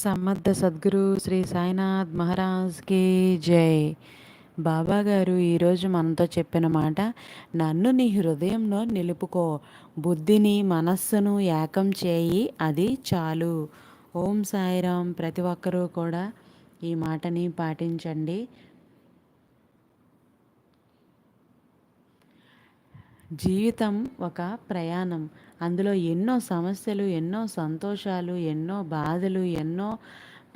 సమర్థ సద్గురు శ్రీ సాయినాథ్ మహారాజ్కి జై. బాబా గారు ఈరోజు మనతో చెప్పిన మాట నన్ను నీ హృదయంలో నిలుపుకో. బుద్ధిని మనస్సును ఏకం చేయి. అది చాలు. ఓం సాయిరాం. ప్రతి ఒక్కరూ కూడా ఈ మాటని పాటించండి. జీవితం ఒక ప్రయాణం. అందులో ఎన్నో సమస్యలు ఎన్నో సంతోషాలు ఎన్నో బాధలు ఎన్నో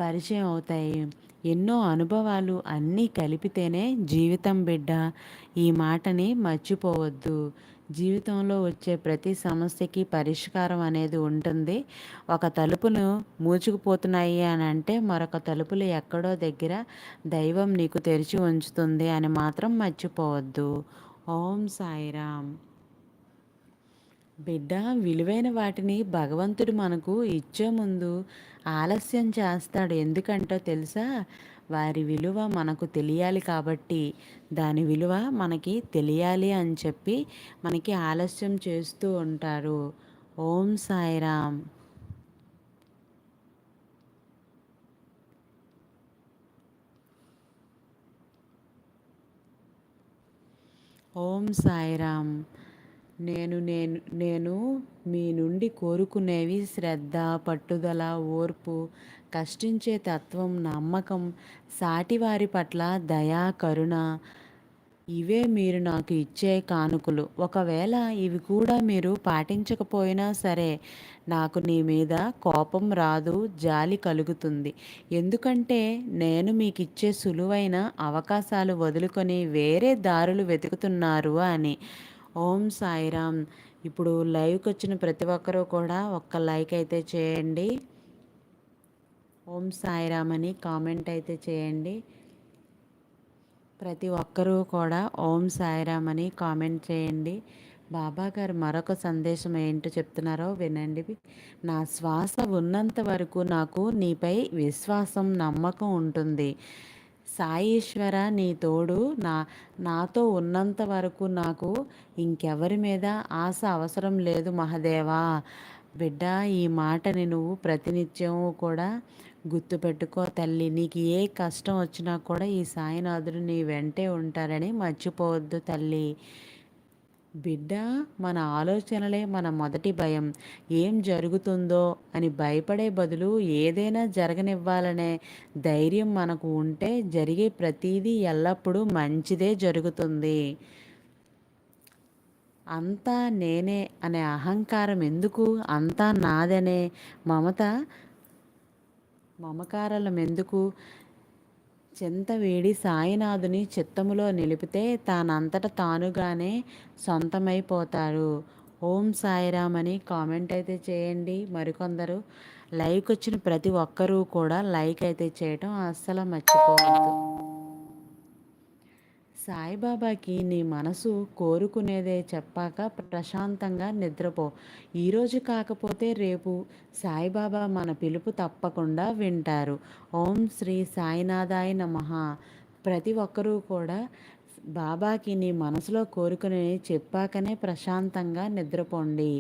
పరిచయం అవుతాయి. ఎన్నో అనుభవాలు అన్నీ కలిపితేనే జీవితం బిడ్డ. ఈ మాటని మర్చిపోవద్దు. జీవితంలో వచ్చే ప్రతి సమస్యకి పరిష్కారం అనేది ఉంటుంది. ఒక తలుపును మూచుకుపోతున్నాయి అని అంటే మరొక తలుపులు ఎక్కడో దగ్గర దైవం నీకు తెరిచి ఉంచుతుంది అని మాత్రం మర్చిపోవద్దు. ఓం సాయిరామ్. బిడ్డ విలువైన వాటిని భగవంతుడు మనకు ఇచ్చే ముందు ఆలస్యం చేస్తాడు. ఎందుకంటో తెలుసా? వారి విలువ మనకు తెలియాలి కాబట్టి దాని విలువ మనకి తెలియాలి అని చెప్పి మనకి ఆలస్యం చేస్తూ ఉంటారు. ఓం సాయిరామ్. ఓం సాయిరామ్. నేను నేను నేను మీ నుండి కోరుకునేవి శ్రద్ధ పట్టుదల ఓర్పు కష్టించే తత్వం నమ్మకం సాటివారి పట్ల దయా కరుణ. ఇవే మీరు నాకు ఇచ్చే కానుకలు. ఒకవేళ ఇవి కూడా మీరు పాటించకపోయినా సరే నాకు నీ మీద కోపం రాదు జాలి కలుగుతుంది. ఎందుకంటే నేను మీకు ఇచ్చే సులువైన అవకాశాలు వదులుకొని వేరే దారులు వెతుకుతున్నారు అని. ఓం సాయిరామ్. ఇప్పుడు లైవ్కి వచ్చిన ప్రతి ఒక్కరూ కూడా ఒక్క లైక్ అయితే చేయండి. ఓం సాయిరామ్ అని కామెంట్ అయితే చేయండి. ప్రతి ఒక్కరూ కూడా ఓం సాయిరామ్ అని కామెంట్ చేయండి. బాబా గారు మరొక సందేశం ఏంటో చెప్తున్నారో వినండి. నా శ్వాస ఉన్నంత వరకు నాకు నీపై విశ్వాసం నమ్మకం ఉంటుంది. సాయేశ్వర నీ తోడు నా నాతో ఉన్నంత వరకు నాకు ఇంకెవరి మీద ఆశ అవసరం లేదు మహదేవా. బిడ్డ ఈ మాటని నువ్వు ప్రతినిత్యం కూడా గుర్తుపెట్టుకో తల్లి. నీకు ఏ కష్టం వచ్చినా కూడా ఈ సాయినాథుడు నీ వెంటే ఉంటారని మర్చిపోవద్దు తల్లి. బిడ్డ మన ఆలోచనలే మన మొదటి భయం. ఏం జరుగుతుందో? అని భయపడే బదులు ఏదైనా జరగనివ్వాలనే ధైర్యం మనకు ఉంటే జరిగే ప్రతీదీ ఎల్లప్పుడూ మంచిదే జరుగుతుంది. అంతా నేనే అనే అహంకారం ఎందుకు? అంతా నాదనే మమత మమకారాలం ఎందుకు చింత వేడి సాయినాథుని చిత్తములో నిలిపితే తానంతట తానుగానే సొంతమైపోతారు. ఓం సాయిరామ్ అని కామెంట్ అయితే చేయండి. మరికొందరు లైక్ వచ్చిన ప్రతి ఒక్కరూ కూడా లైక్ అయితే చేయటం అస్సలు మర్చిపోవద్దు. సాయిబాబాకి నీ మనసు కోరుకునేదే చెప్పాక ప్రశాంతంగా నిద్రపో. ఈరోజు కాకపోతే రేపు సాయిబాబా మన పిలుపు తప్పకుండా వింటారు. ఓం శ్రీ సాయినాథాయ నమ. ప్రతి ఒక్కరూ కూడా బాబాకి నీ మనసులో కోరుకుని చెప్పాకనే ప్రశాంతంగా నిద్రపోండి.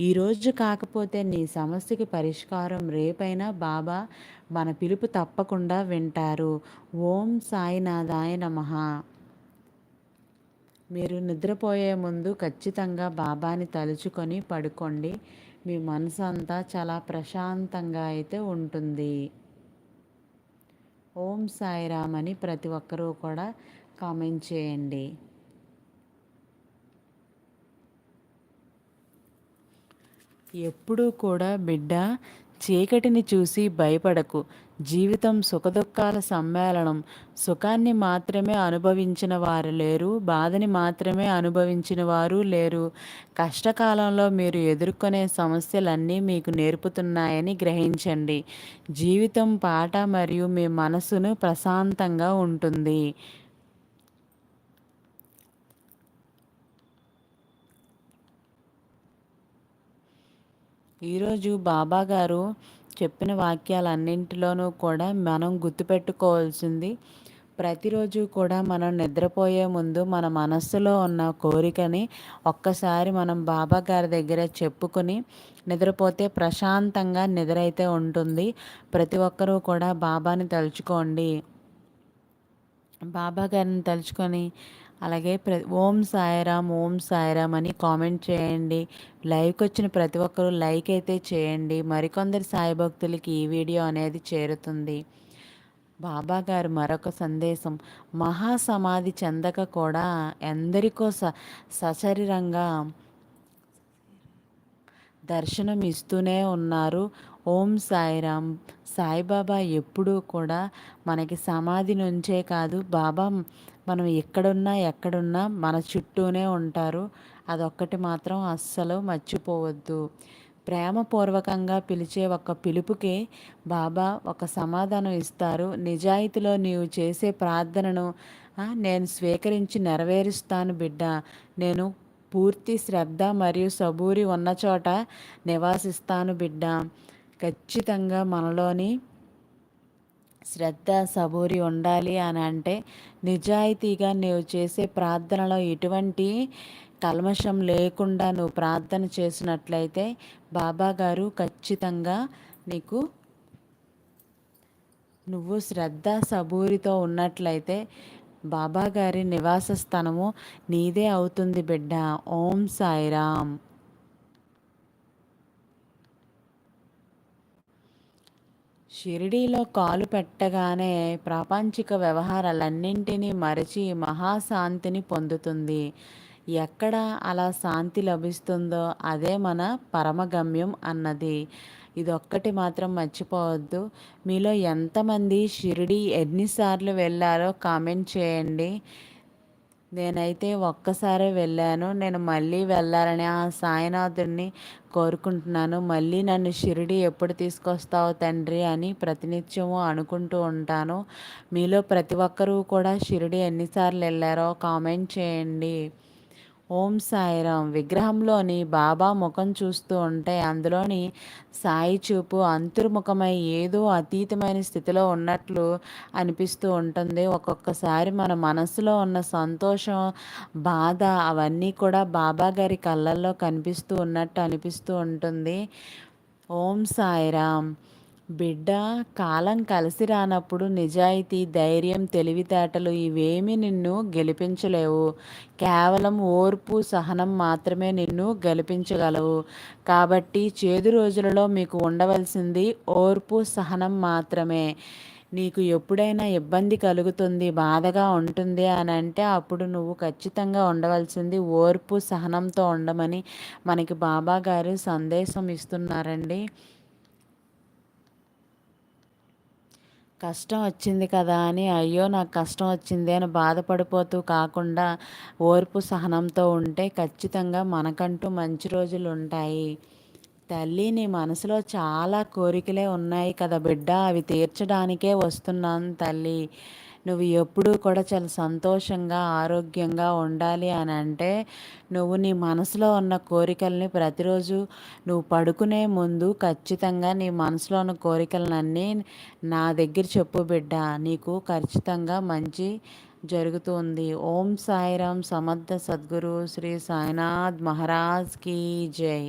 ఈరోజు కాకపోతే నీ సమస్యకి పరిష్కారం రేపైనా బాబా మన పిలుపు తప్పకుండా వింటారు. ఓం సాయినాథాయ నమ. మీరు నిద్రపోయే ముందు ఖచ్చితంగా బాబాని తలుచుకొని పడుకోండి. మీ మనసు అంతా చాలా ప్రశాంతంగా అయితే ఉంటుంది. ఓం సాయిరామ్ అని ప్రతి ఒక్కరూ కూడా కామెంట్ చేయండి. ఎప్పుడూ కూడా బిడ్డ చీకటిని చూసి భయపడకు. జీవితం సుఖదుఖాల సమ్మేళనం. సుఖాన్ని మాత్రమే అనుభవించిన వారు లేరు బాధని మాత్రమే అనుభవించిన వారు లేరు. కష్టకాలంలో మీరు ఎదుర్కొనే సమస్యలన్నీ మీకు నేర్పుతున్నాయని గ్రహించండి. జీవితం పాట మరియు మీ మనసును ప్రశాంతంగా ఉంటుంది. ఈరోజు బాబా గారు చెప్పిన వాక్యాలన్నింటిలోనూ కూడా మనం గుర్తుపెట్టుకోవాల్సింది ప్రతిరోజు కూడా మనం నిద్రపోయే ముందు మన మనస్సులో ఉన్న కోరికని ఒక్కసారి మనం బాబా గారి దగ్గర చెప్పుకొని నిద్రపోతే ప్రశాంతంగా నిద్ర అయితే ఉంటుంది. ప్రతి ఒక్కరూ కూడా బాబాని తలుచుకోండి. బాబా గారిని తలుచుకొని అలాగే ప్ర ఓం సాయిరామ్ ఓం సాయిరామ్ అని కామెంట్ చేయండి. లైవ్కి వచ్చిన ప్రతి ఒక్కరూ లైక్ అయితే చేయండి. మరికొందరు సాయి భక్తులకి ఈ వీడియో అనేది చేరుతుంది. బాబా గారు మరొక సందేశం. మహాసమాధి చెందక కూడా ఎందరికో స సశరీరంగా దర్శనం ఇస్తూనే ఉన్నారు. ఓం సాయిరామ్. సాయిబాబా ఎప్పుడూ కూడా మనకి సమాధి నుంచే కాదు బాబా మనం ఎక్కడున్నా ఎక్కడున్నా మన చుట్టూనే ఉంటారు. అదొక్కటి మాత్రం అస్సలు మర్చిపోవద్దు. ప్రేమపూర్వకంగా పిలిచే ఒక పిలుపుకే బాబా ఒక సమాధానం ఇస్తారు. నిజాయితీలో నీవు చేసే ప్రార్థనను నేను స్వీకరించి నెరవేరుస్తాను బిడ్డ. నేను పూర్తి శ్రద్ధ మరియు సబూరి ఉన్న చోట నివాసిస్తాను బిడ్డ. ఖచ్చితంగా మనలోని శ్రద్ధ సబూరి ఉండాలి అని అంటే నిజాయితీగా నువ్వు చేసే ప్రార్థనలో ఎటువంటి కల్మషం లేకుండా నువ్వు ప్రార్థన చేసినట్లయితే బాబా గారు ఖచ్చితంగా నీకు నువ్వు శ్రద్ధ సబూరితో ఉన్నట్లయితే బాబాగారి నివాస స్థానము నీదే అవుతుంది బిడ్డ. ఓం సాయిరామ్. షిరిడీలో కాలు పెట్టగానే ప్రాపంచిక వ్యవహారాలన్నింటినీ మరచి మహాశాంతిని పొందుతుంది. ఎక్కడ అలా శాంతి లభిస్తుందో అదే మన పరమగమ్యం అన్నది. ఇదొక్కటి మాత్రం మర్చిపోవద్దు. మీలో ఎంతమంది షిరిడి ఎన్నిసార్లు వెళ్ళారో కామెంట్ చేయండి. నేనైతే ఒక్కసారే వెళ్ళాను. నేను మళ్ళీ వెళ్ళాలని ఆ సాయినాథుడిని కోరుకుంటున్నాను. మళ్ళీ నన్ను షిరిడి ఎప్పుడు తీసుకొస్తావు తండ్రి అని ప్రతినిత్యము అనుకుంటూ ఉంటాను. మీలో ప్రతి ఒక్కరూ కూడా షిరిడి ఎన్నిసార్లు వెళ్ళారో కామెంట్ చేయండి. ఓం సాయిరాం విగ్రహంలోని బాబా ముఖం చూస్తూ ఉంటే అందులోని సాయి చూపు అంతర్ముఖమై ఏదో అతీతమైన స్థితిలో ఉన్నట్లు అనిపిస్తూ ఉంటుంది. ఒక్కొక్కసారి మన మనసులో ఉన్న సంతోషం బాధ అవన్నీ కూడా బాబా గారి కళ్ళల్లో కనిపిస్తూ ఉన్నట్టు అనిపిస్తూ ఉంటుంది. ఓం సాయిరామ్. బిడ్డ కాలం కలిసి రానప్పుడు నిజాయితీ ధైర్యం తెలివితేటలు ఇవేమి నిన్ను గెలిపించలేవు. కేవలం ఓర్పు సహనం మాత్రమే నిన్ను గెలిపించగలవు. కాబట్టి చేదు రోజులలో మీకు ఉండవలసింది ఓర్పు సహనం మాత్రమే. నీకు ఎప్పుడైనా ఇబ్బంది కలుగుతుంది బాధగా ఉంటుంది అని అంటే అప్పుడు నువ్వు ఖచ్చితంగా ఉండవలసింది ఓర్పు సహనంతో ఉండమని మనకి బాబా గారు సందేశం ఇస్తున్నారండి. కష్టం వచ్చింది కదా అని అయ్యో నాకు కష్టం వచ్చింది అని బాధపడిపోతూ కాకుండా ఓర్పు సహనంతో ఉంటే ఖచ్చితంగా మనకంటూ మంచి రోజులు ఉంటాయి. తల్లి నీ మనసులో చాలా కోరికలే ఉన్నాయి కదా బిడ్డ. అవి తీర్చడానికే వస్తున్నాను తల్లి. నువ్వు ఎప్పుడూ కూడా చాలా సంతోషంగా ఆరోగ్యంగా ఉండాలి అని అంటే నువ్వు నీ మనసులో ఉన్న కోరికల్ని ప్రతిరోజు నువ్వు పడుకునే ముందు ఖచ్చితంగా నీ మనసులో ఉన్న కోరికలన్నీ నా దగ్గర చెప్పు బిడ్డ. నీకు ఖచ్చితంగా మంచి జరుగుతుంది. ఓం సాయిరాం సమర్థ సద్గురు శ్రీ సాయినాథ్ మహారాజ్ కీ జై.